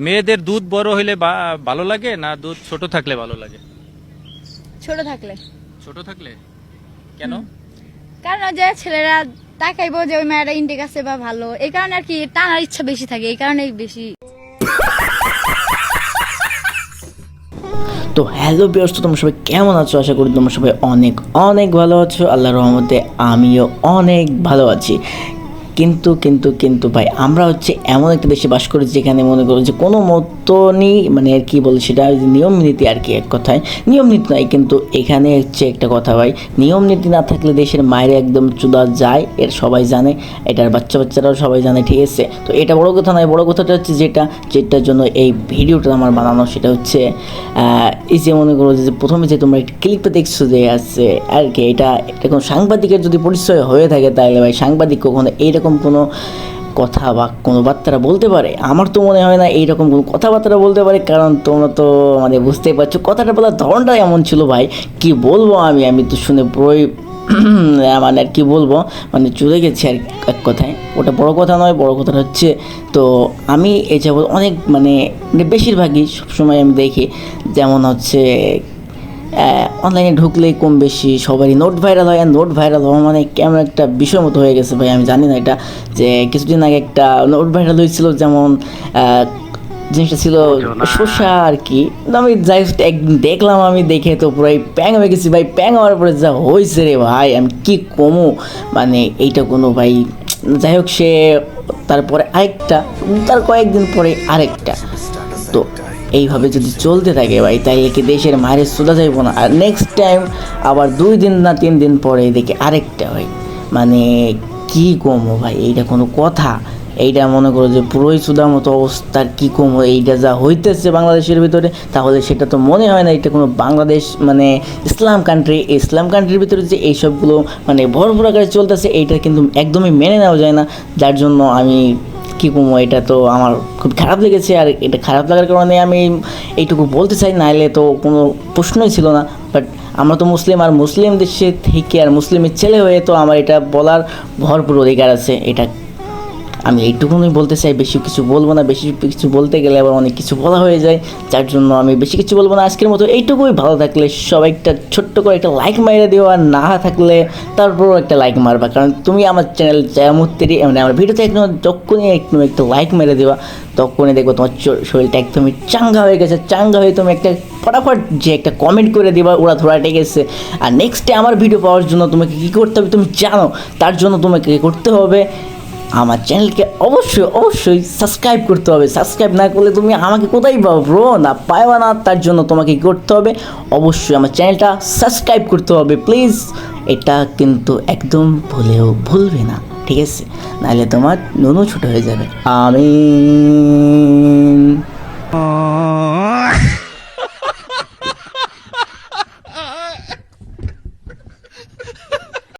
মেয়েদের দুধ বড় হইলে বা- ভালো লাগে না দুধ ছোট থাকলে ভালো লাগে? ছোট থাকলে। ছোট থাকলে? কেন? কারণ যে ছেলেরা তাকাইবো যে ওই মেয়েটা ইন্টেক আছে বা ভালো এই কারণে আর কি টানার ইচ্ছা বেশি থাকে এই কারণেই বেশি। তো হ্যালো বিয়ার্স তো তোমরা সবাই কেমন আছো? আশা করি তোমরা সবাই অনেক অনেক ভালো আছো। আল্লাহর রহমতে আমিও অনেক ভালো আছি। কিন্তু কিন্তু কিন্তু ভাই, আমরা হচ্ছে এমন একটা দেশে বাস করি যেখানে মনে করো যে কোনো মতনই মানে আর কি বলে সেটা নিয়ম নীতি আর কি এক কথায়। নিয়ম নীতি নয় কিন্তু এখানে হচ্ছে একটা কথা ভাই, নিয়ম নীতি না থাকলে দেশের মায়ের একদম চুদা যায়, এর সবাই জানে, এটার বাচ্চা বাচ্চারাও সবাই জানে, ঠিক আছে? তো এটা বড় কথা নয়, বড় কথাটা হচ্ছে যেটা, যেটার জন্য এই ভিডিওটা আমার বানানো সেটা হচ্ছে এই যে মনে করো যে প্রথমে যে তোমরা একটা ক্লিপে দেখছ যে আছে, আর কি, এটা এটা কোনো সাংবাদিকের যদি পরিচয় হয়ে থাকে তাহলে ভাই, সাংবাদিক কখনো এইরকম কোনো কথা বা কোনো বার্তারা বলতে পারে? আমার তো মনে হয় না এইরকম কোনো কথাবার্তা বলতে পারে, কারণ তোমরা তো মানে বুঝতেই পারছ, কথাটা বলার ধরনটা এমন ছিল ভাই। কি বলব আমি? আমি তো শুনে বই মানে আর কি বলব? মানে চলে গেছে আর এক কথায়। ওটা বড় কথা নয়, বড় কথাটা হচ্ছে, তো আমি এই যাবৎ অনেক মানে বেশিরভাগই সবসময় আমি দেখি, যেমন হচ্ছে অনলাইনে ঢুকলেই কম বেশি সবারই নোট ভাইরাল হয় আর নোট ভাইরাল হওয়া মানে কেমন একটা বিষয় মতো হয়ে গেছে ভাই আমি জানি না এটা যে কিছুদিন আগে একটা নোট ভাইরাল হয়েছিল যেমন জিনিসটা ছিল শসা আর কি আমি যাই হোক একদিন দেখলাম আমি দেখে তো পুরো প্যাং হয়ে গেছি ভাই প্যাং হওয়ার পরে যা হয়েছে রে ভাই আমি কি কমু? মানে এইটা কোনো ভাই যাই হোক সে তারপরে আরেকটা তার কয়েকদিন পরে আরেকটা তো এইভাবে যদি চলতে থাকে ভাই, তাইলে কি দেশের মায়ের সোজা যাইব না? আর নেক্সট টাইম আবার দুই দিন না তিন দিন পরে দেখি আরেকটা ভাই। মানে কি কমো ভাই, এইটা কোনো কথা। এইটা মনে করো যে পুরোই সুদার মতো অবস্থার কী কম? এইটা যা হইতেছে বাংলাদেশের ভিতরে, তাহলে সেটা তো মনে হয় না এটা কোনো বাংলাদেশ মানে ইসলাম কান্ট্রি ইসলাম কান্ট্রির ভিতরে যে এইসবগুলো মানে ভরপুর আকারে চলতেছে, এইটা কিন্তু একদমই মেনে নেওয়া যায় না। যার জন্য আমি কী কমো এটা তো আমার খুব খারাপ লেগেছে আর এটা খারাপ লাগার কারণে আমি এইটুকু বলতে চাই নাহলে তো কোনো প্রশ্নই ছিল না। বাট আমরা তো মুসলিম আর মুসলিম দেশে থেকে আর মুসলিমের ছেলে হয়ে তো আমার এটা বলার ভরপুর অধিকার আছে, এটা আমি এইটুকুনি বলতে চাই, বেশি কিছু বলব না, বেশি কিছু বলতে গেলে আবার অনেক কিছু বলা হয়ে যায়, যার জন্য আমি বেশি কিছু বলব না। আজকের মতো এইটুকুই, ভালো থাকলে সবাই একটা ছোট্ট করে একটা লাইক মাইরে দিও, আর না থাকলে তারপরও একটা লাইক মারবা। কারণ তুমি আমার চ্যানেল জামুত্তেরি মানে আমার ভিডিওতে একদম যখনই একটু একটা লাইক মেরে দেওয়া তখনই দেখব তোমার শরীরটা একদমই চাঙ্গা হয়ে গেছে, চাঙ্গা হয়ে তুমি একটা ফটাফট যে একটা কমেন্ট করে দিবা, ওরা ধরা গেছে। আর নেক্সটে আমার ভিডিও পাওয়ার জন্য তোমাকে কী করতে হবে তুমি জানো, তার জন্য তোমাকে করতে হবে আমার চ্যানেলকে অবশ্যই অবশ্যই সাবস্ক্রাইব করতে হবে। সাবস্ক্রাইব না করলে তুমি আমাকে কোথায় পাবো ব্রো না পাইবা না, তার জন্য তোমাকে কী করতে হবে? অবশ্যই আমার চ্যানেলটা সাবস্ক্রাইব করতে হবে প্লিজ এটা কিন্তু একদম ভুলেও ভুলবে না, ঠিক আছে? নাহলে তোমার নুনু ছোট হয়ে যাবে। আমি